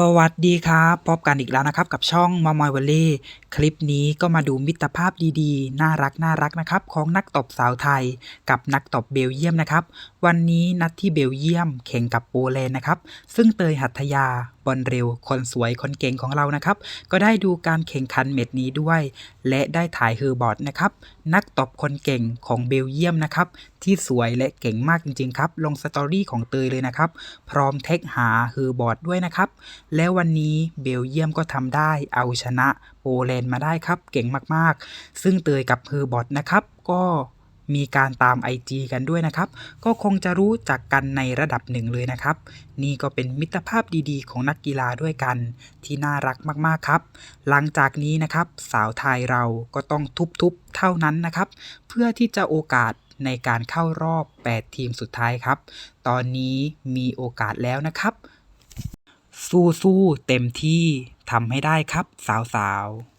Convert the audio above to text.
สวัสดีครับพบกันอีกแล้วนะครับ กับช่องมอมอยวอลเล่คลิปนี้ก็มาดูมิตรภาพดีๆ น่ารักน่ารักนะครับ ของนักตบสาวไทย กับนักตบเบลเยียมนะครับ วันนี้นัดที่เบลเยียมแข่งกับโปแลนด์นะครับ ซึ่งเตยหัตถยา บอลเร็ว คนสวยคนเก่งของเรานะครับ ก็ได้ดูการแข่งขันเม็ดนี้ด้วย และได้ถ่ายเฮอร์บอร์ดนะครับ นักตบคนเก่งของเบลเยียมนะครับ ที่สวยและเก่งมากจริงๆครับ ลงสตอรี่ของเตยเลยนะครับ พร้อมเทคหาเฮอร์บอร์ดด้วยนะครับ แล้ววันนี้เบลเยียมก็ทำได้เอาชนะโปแลนด์มาได้ครับ เก่งมากๆ ซึ่งเตยกับเฮอร์บอร์ดนะครับ ก็ มีการตาม IG กันด้วยนะครับ ก็คงจะรู้จักกันในระดับหนึ่งเลยนะครับ นี่ก็เป็นมิตรภาพดีๆ ของนักกีฬาด้วยกัน ที่น่ารักมากๆครับ หลังจากนี้นะครับ สาวไทยเราก็ต้องทุบๆเท่านั้นนะครับ เพื่อที่จะโอกาสในการเข้ารอบ 8 ทีมสุดท้ายครับ ตอนนี้มีโอกาสแล้วนะครับ สู้ๆเต็มที่ทำให้ได้ครับ สาวๆ